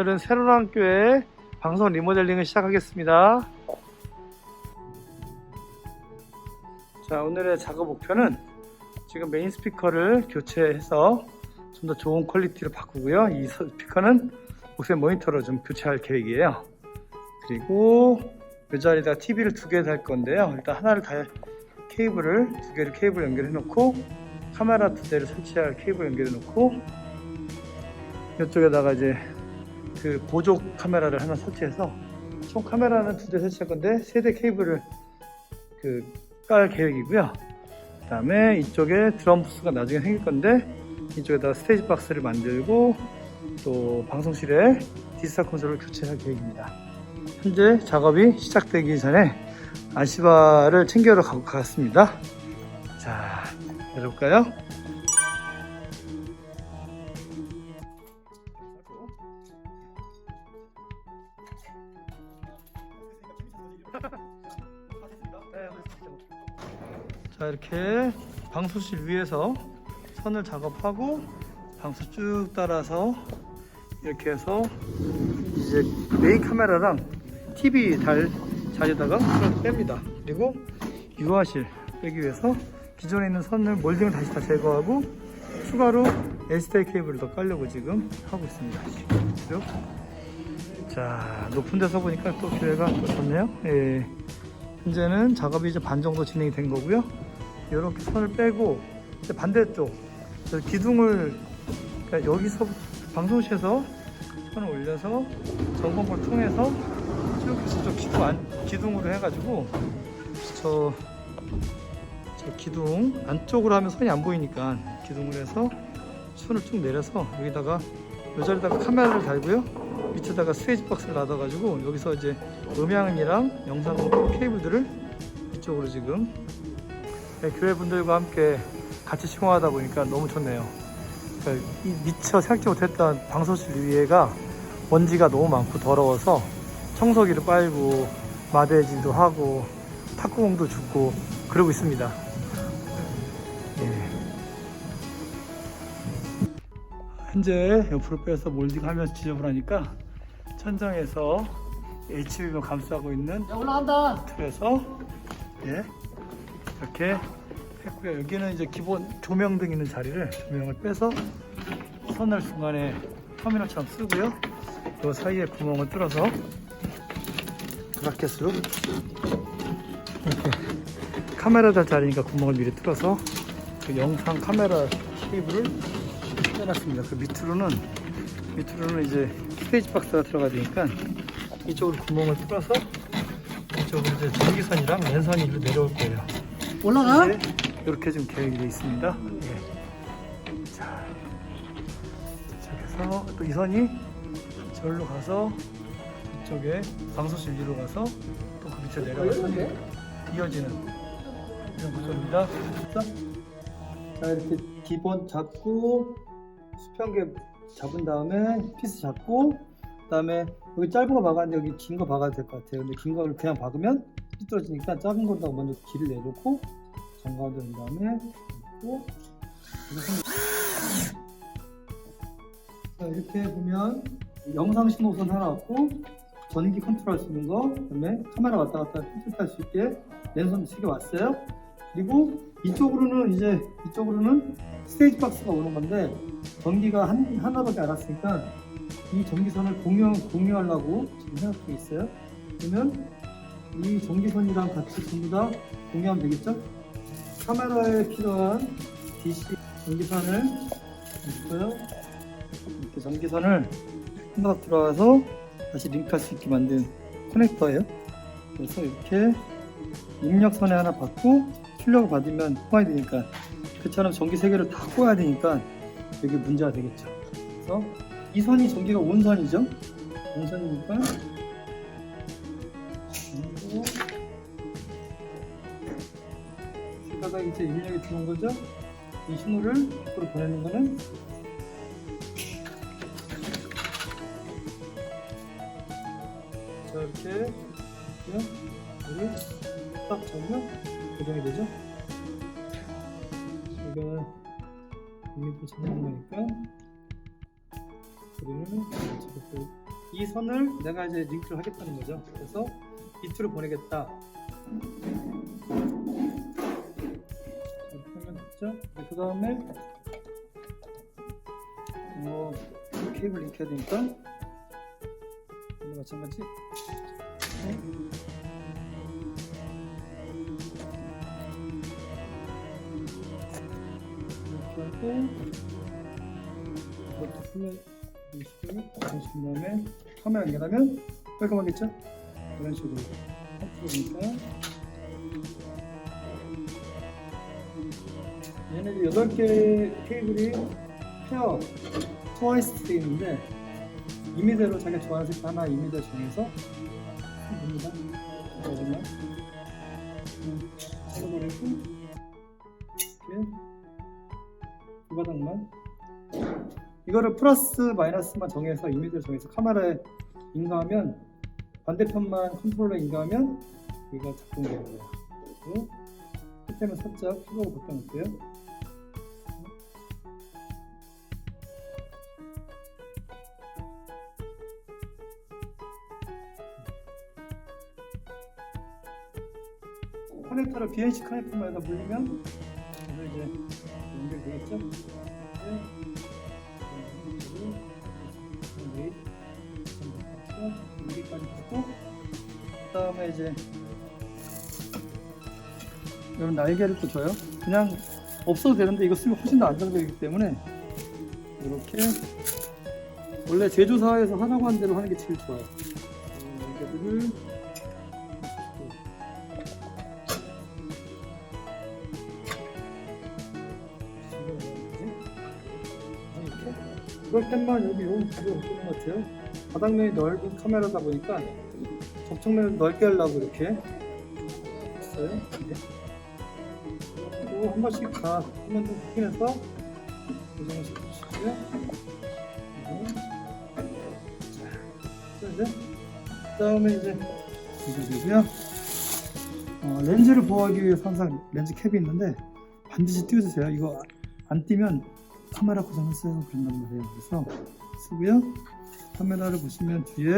오늘은 새로운 교회 방송 리모델링을 시작하겠습니다. 자, 오늘의 작업 목표는 지금 메인 스피커를 교체해서 좀 더 좋은 퀄리티로 바꾸고요. 이 스피커는 목소리 모니터로 좀 교체할 계획이에요. 그리고 이 자리에다가 TV를 두 개 달 건데요. 일단 하나를 달 케이블을 두 개를 케이블 연결해 놓고 카메라 두 대를 설치할 케이블 연결해 놓고 이쪽에다가 이제 그 보조 카메라를 하나 설치해서 총 카메라는 두 대 설치할 건데 세 대 케이블을 그 깔 계획이고요. 그 다음에 이쪽에 드럼 부스가 나중에 생길 건데 이쪽에다가 스테이지 박스를 만들고 또 방송실에 디지털 콘솔을 교체할 계획입니다. 현재 작업이 시작되기 전에 아시바를 챙겨러 갔습니다. 자, 내려볼까요? 자 이렇게 방수실 위에서 선을 작업하고 방수 쭉 따라서 이렇게 해서 이제 메인 카메라랑 TV 달 자리에다가 선을 뺍니다. 그리고 유화실 빼기 위해서 기존에 있는 선을 몰딩을 다시 다 제거하고 추가로 LCD 케이블을 더 깔려고 지금 하고 있습니다. 쭉. 자 높은 데서 보니까 또 교회가 또 좋네요. 예. 현재는 작업이 이제 반 정도 진행이 된 거고요. 이렇게 선을 빼고 반대쪽 저 기둥을 그러니까 여기서 방송실에서 선을 올려서 전광을 통해서 쭉 해서 저 기둥 안, 기둥으로 해가지고 저, 저 기둥 안쪽으로 하면 선이 안 보이니까 기둥으로 해서 선을 쭉 내려서 여기다가 이 자리다가 카메라를 달고요. 밑에다가 스테이지 박스를 놔둬가지고 여기서 이제 음향이랑 영상 케이블들을 이쪽으로 지금 네, 교회 분들과 함께 같이 시공하다 보니까 너무 좋네요. 그러니까 이 미처 생각지 못했던 방송실 위에가 먼지가 너무 많고 더러워서 청소기를 빨고 마대질도 하고 탁구공도 줍고 그러고 있습니다. 예. 현재 옆으로 빼서 몰딩하면서 지저분 하니까 천장에서 HB만 감싸고 있는 야 올라간다. 틀에서 예 이렇게 했고요. 여기는 이제 기본 조명 등 있는 자리를 조명을 빼서 선을 중간에 터미널처럼 쓰고요. 이 사이에 구멍을 뚫어서 브라켓으로 이렇게 카메라 달 자리니까 구멍을 미리 뚫어서 그 영상 카메라 케이블을 빼놨습니다. 그 밑으로는 밑으로는 이제 스테이지 박스가 들어가야 되니까 이쪽으로 구멍을 뚫어서 이쪽으로 이제 전기선이랑 랜선이 내려올 거예요. 올라가? 네, 이렇게 지금 계획이 되어 있습니다. 예. 자, 그래서 또 이 선이 절로 가서 이쪽에 방소실 위로 가서 또 그 밑에 내려가서 이어지는 이런 구조입니다. 자, 이렇게 기본 잡고 수평계 잡은 다음에 피스 잡고 그다음에 여기 짧은 거 박았는데 여기 긴 거 박아도 될 것 같아요. 근데 긴 거를 그냥 박으면 삐뚤어지니까 작은 거다가 먼저 길을 내놓고 정가도 된 다음에 놓고 자, 이렇게 보면 영상 신호선 하나 없고 전기 컨트롤 할 수 있는 거 그다음에 카메라 왔다 갔다 필터 할 수 있게 랜선 세개 왔어요. 그리고 이쪽으로는 이제 이쪽으로는 스테이지 박스가 오는 건데 전기가 한, 하나밖에 안 왔으니까 이 전기선을 공유, 공유하려고 지금 생각하고 있어요. 그러면 이 전기선이랑 같이 전부 다 공유하면 되겠죠? 카메라에 필요한 DC 전기선을 있고요. 이렇게 전기선을 하나 들어가서 다시 링크할 수 있게 만든 커넥터예요. 그래서 이렇게 입력선에 하나 받고 출력을 받으면 통화이 되니까 그처럼 전기 세 개를 다 꽂아야 되니까 여기 문제가 되겠죠. 그래서 이 선이 전기가 온선이죠. 온선이니까 이제 입력이 들어온 거죠. 이 신호를 밖으로 보내는 거는 자 이렇게 여기 딱 잡으면 고정이 되죠. 이거는 2m 잡는 거니까 우리는 이 선을 내가 이제 링크를 하겠다는 거죠. 그래서 비트로 보내겠다. 그 다음에 뭐 케이블 링크 해야 되니까 마찬가지. 네. 이렇게 하고 이것도 풀러 이식을 하신 다음에 카메라 연결하면 깔끔하겠죠? 이런 식으로 한쪽이니까 얘네들 8개 케이블이 페어 트와이스 되어 있는데 이미대로 자기가 좋아하는 색 하나 이미대 정해서 봅니다 그러면 찍어버리고 이렇게 두 바닥만 이거를 플러스 마이너스만 정해서 이미지를 정해서 카메라에 인가하면 반대편만 컨트롤러에 인가하면 여기가 작동되는 거예요. 그리고 끝에는 살짝 픽업을 바꿔놓을게요. 커넥터를 BNC 커넥터만 해서 물리면 그래서 이제 연결되겠죠? 네. 여기까지 하고 그 다음에 이제 이런 날개를 또 줘요 그냥 없어도 되는데 이거 쓰면 훨씬 더 안정적이기 때문에 이렇게 원래 제조사에서 하라고 한 대로 하는 게 제일 좋아요 이 날개들을 이걸 땐만 여기 요 뒤로 끄는 것 같아요. 바닥면이 넓은 카메라다 보니까 접촉면을 넓게 하려고 이렇게 했어요. 그리고 한 번씩 다 한번 좀 확인해서 고정을 시켜주시고요. 자, 이제 그다음에 이제 이거 되고요. 어, 렌즈를 보호하기 위해서 항상 렌즈 캡이 있는데 반드시 띄워주세요. 이거 안 띄면 카메라 고장을 써서 그런단 말이에요. 그래서 쓰고요. 카메라를 보시면 뒤에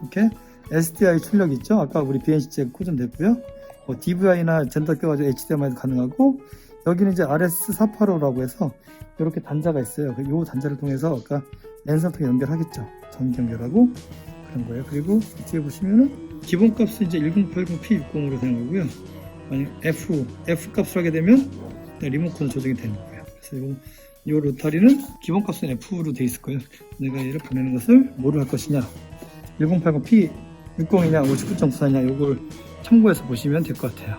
이렇게 SDI 출력 있죠? 아까 우리 BNC제 꽂으됐고요. 뭐 DVI나 젠더 껴가지고 HDMI도 가능하고 여기는 이제 RS485라고 해서 이렇게 단자가 있어요. 이 단자를 통해서 아까 랜선통 연결하겠죠. 전기 연결하고 그런 거예요. 그리고 뒤에 보시면은 기본 값은 이제 1080p60으로 되는 거고요. 만약 F, F 값을 하게 되면 리모컨 조정이 되는 거예요. 그래서 요, 요 로타리는 기본 값은 F로 돼 있을 거예요. 내가 얘를 보내는 것을 뭐로 할 것이냐. 1080p 60이냐 59.94냐 요걸 참고해서 보시면 될 것 같아요.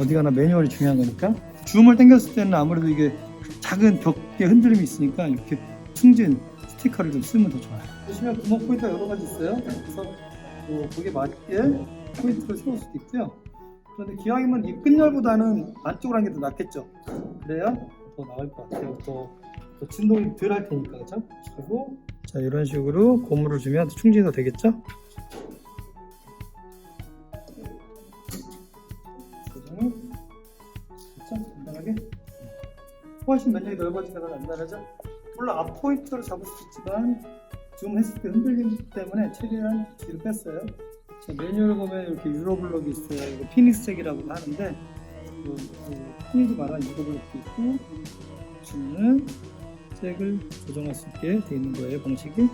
어디 가나 매뉴얼이 중요한 거니까. 줌을 당겼을 때는 아무래도 이게 작은 벽에 흔들림이 있으니까 이렇게 충진 스티커를 좀 쓰면 더 좋아요. 보시면 구멍 포인트가 여러 가지 있어요. 그래서 뭐 거기에 맞게 포인트를 세울 수도 있고요. 그런데 기왕이면 이 끝열보다는 안쪽으로 하는 게 더 낫겠죠. 그래야 더 나을 것 같아요. 더, 더 진동이 덜 할 테니까, 그죠? 그리고 자 이런 식으로 고무를 주면 충진이 더 되겠죠? 간단하게 훨씬 면적이 넓어지니까 더 간단하죠? 물론 앞 포인트를 잡을 수 있지만 줌 했을 때 흔들리기 때문에 최대한 뒤로 뺐어요. 자, 메뉴를 보면 이렇게 유로 블록이 있어요. 이거 피닉스 잭이라고 하는데 그, 그 흔히도 말하는 유로 블록도 있고 줌은 잭을 조정할 수 있게 되어 있는 거예요 방식이.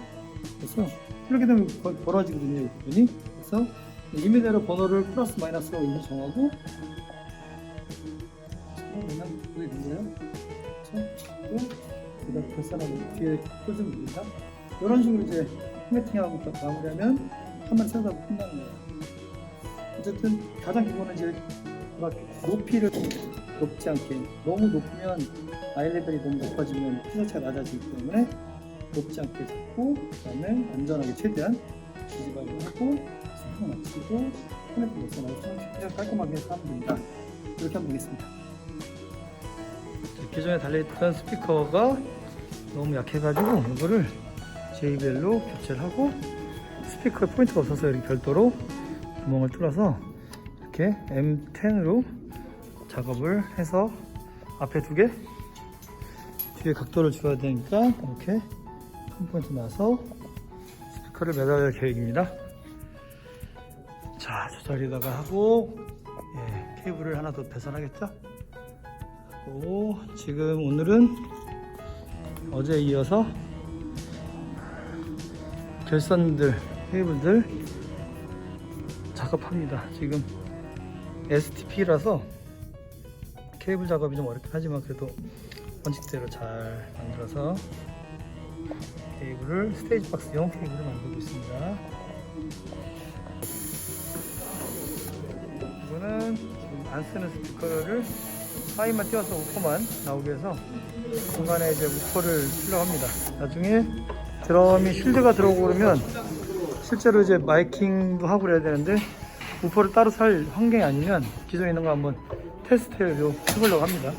그래서 이렇게 되면 벌어지거든요 이 부분이. 그래서 이미대로 번호를 플러스 마이너스로 이미 정하고 그냥 그게 된 거예요. 그렇죠? 그다음 결산하고 뒤에 꽂으면 됩니다. 이런 식으로 이제 포매팅하고 마무리하면 한번 세우다 보면 끝나는 거예요. 어쨌든 가장 기본은 이제 막 높이를 높지 않게 너무 높으면 아이 레벨이 너무 높아지면 피사차가 낮아지기 때문에 높지 않게 잡고 그다음에 안전하게 최대한 뒤집어를 하고 세팅 마치고 포매팅 결산하고 최대한 깔끔하게 하면 됩니다. 이렇게 하면 되겠습니다. 기존에 달려있던 스피커가 너무 약해가지고 이거를 JBL로 교체를 하고 스피커에 포인트가 없어서 이렇게 별도로 구멍을 뚫어서 이렇게 M10으로 작업을 해서 앞에 두 개 뒤에 각도를 줘야 되니까 이렇게 한 포인트 나서 스피커를 매달릴 계획입니다. 자, 저 자리에다가 하고 예, 케이블을 하나 더 배선하겠죠? 하고 지금 오늘은 어제 이어서 결선들 케이블들 작업합니다. 지금 STP라서 케이블 작업이 좀 어렵긴 하지만 그래도 원칙대로 잘 만들어서 케이블을 스테이지 박스용 케이블을 만들고 있습니다. 이거는 지금 안 쓰는 스피커를 사이만 띄워서 우퍼만 나오게 해서 공간에 이제 우퍼를 출력합니다. 나중에 드럼이 쉴드가 들어오고 그러면 실제로 이제 마이킹도 하고 그래야 되는데 우퍼를 따로 살 환경이 아니면 기존에 있는 거 한번 테스트 해보려고 합니다.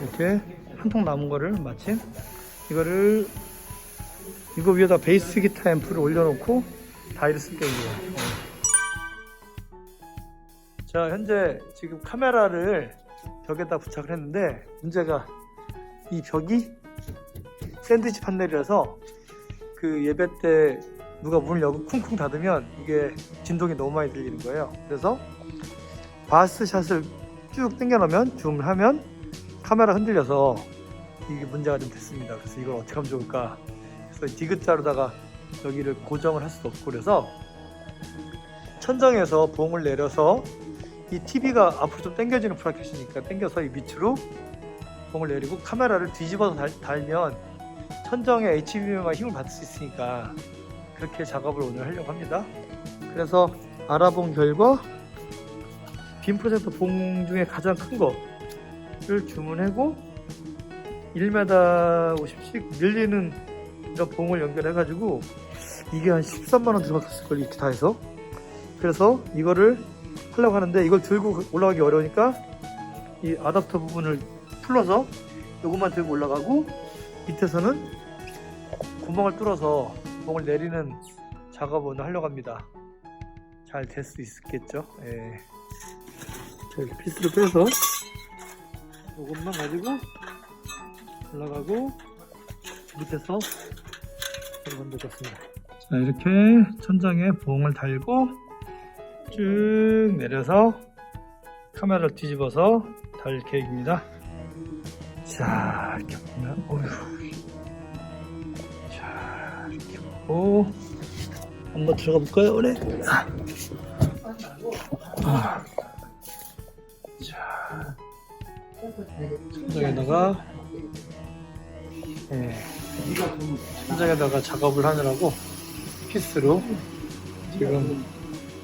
이렇게 한 통 남은 거를 마침 이거를 이거 위에다 베이스 기타 앰프를 올려놓고 다이를 쓸 계획이에요. 어. 자 현재 지금 카메라를 벽에다 부착을 했는데 문제가 이 벽이 샌드위치 판넬이라서 그 예배 때 누가 문을 열고 쿵쿵 닫으면 이게 진동이 너무 많이 들리는 거예요. 그래서 바스 샷을 쭉 당겨놓으면 줌을 하면 카메라 흔들려서 이게 문제가 좀 됐습니다. 그래서 이걸 어떻게 하면 좋을까? 그래서 디귿자로다가 여기를 고정을 할 수도 없고 그래서 천정에서 봉을 내려서 이 TV가 앞으로 좀 당겨지는 브라켓이니까 당겨서 이 밑으로 봉을 내리고 카메라를 뒤집어서 달, 달면 천정에 HDMI 힘을 받을 수 있으니까 그렇게 작업을 오늘 하려고 합니다. 그래서 알아본 결과 빔 프로젝터 봉 중에 가장 큰 거를 주문하고 1m 50씩 밀리는 이런 봉을 연결해가지고 이게 한 13만원 들어갔을 걸 이렇게 다 해서 그래서 이거를 하려고 하는데 이걸 들고 올라가기 어려우니까 이 아답터 부분을 풀러서 요것만 들고 올라가고 밑에서는 구멍을 뚫어서 봉을 내리는 작업을 하려고 합니다. 잘 될 수 있겠죠? 예. 자, 이렇게 피스를 빼서 이것만 가지고 올라가고 밑에서 여러분 되겠습니다. 자 이렇게 천장에 봉을 달고 쭉 내려서 카메라를 뒤집어서 달 계획입니다. 자 이렇게 보면 어휴 자 이렇게 보고 한번 들어가 볼까요? 그래. 아. 자 천장에다가 예, 천장에다가 작업을 하느라고 피스로 지금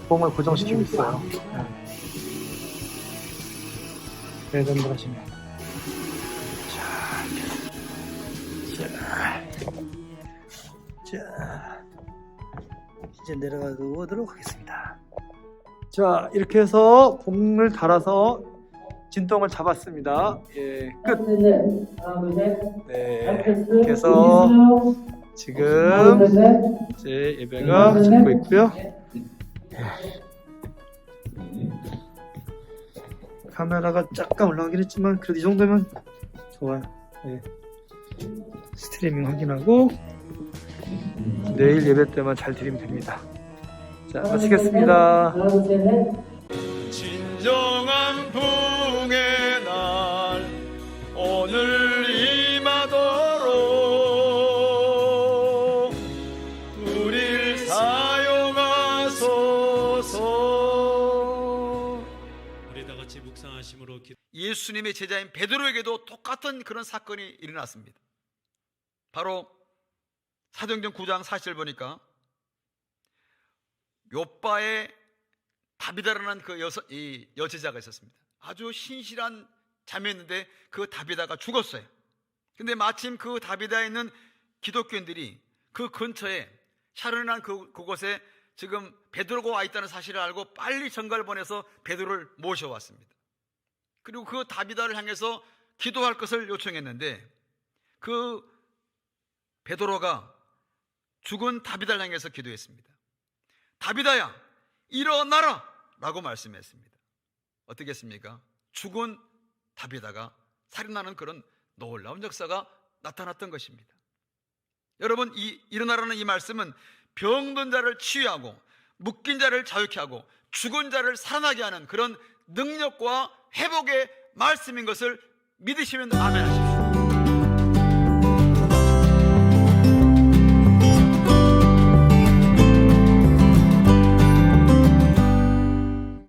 봉을 고정시키고 있어요. 예. 레전드 하시면. 자, 자, 자, 이제 내려가 보도록 하겠습니다. 자, 이렇게 해서 봉을 달아서 진동을 잡았습니다. 예, 끝. 네, 해서 지금 이제 예배가 짓고 있고요. 카메라가 잠깐 올라가긴 했지만 그래도 이 정도면 좋아요. 예. 스트리밍 확인하고 내일 예배 때만 잘 드리면 됩니다. 자, 마치겠습니다. 진정한 붕의 날 오늘 임하도록 우릴 사용하소서 우리 다 같이 묵상하심으로 기... 예수님의 제자인 베드로에게도 똑같은 그런 사건이 일어났습니다. 바로 사도행전 9장 40절 보니까 요바의 다비다라는 그 여서, 이 여제자가 있었습니다. 아주 신실한 자매였는데 그 다비다가 죽었어요. 근데 마침 그 다비다에 있는 기독교인들이 그 근처에 샤론이라는 그, 그곳에 지금 베드로가 와 있다는 사실을 알고 빨리 전가를 보내서 베드로를 모셔왔습니다. 그리고 그 다비다를 향해서 기도할 것을 요청했는데 그 베드로가 죽은 다비다를 향해서 기도했습니다. 다비다야 일어나라 라고 말씀했습니다. 어떻겠습니까? 죽은 다비다가 살인하는 그런 놀라운 역사가 나타났던 것입니다. 여러분 이 일어나라는 이 말씀은 병든 자를 치유하고 묶인 자를 자유케 하고 죽은 자를 살아나게 하는 그런 능력과 회복의 말씀인 것을 믿으시면 아멘 하십시오.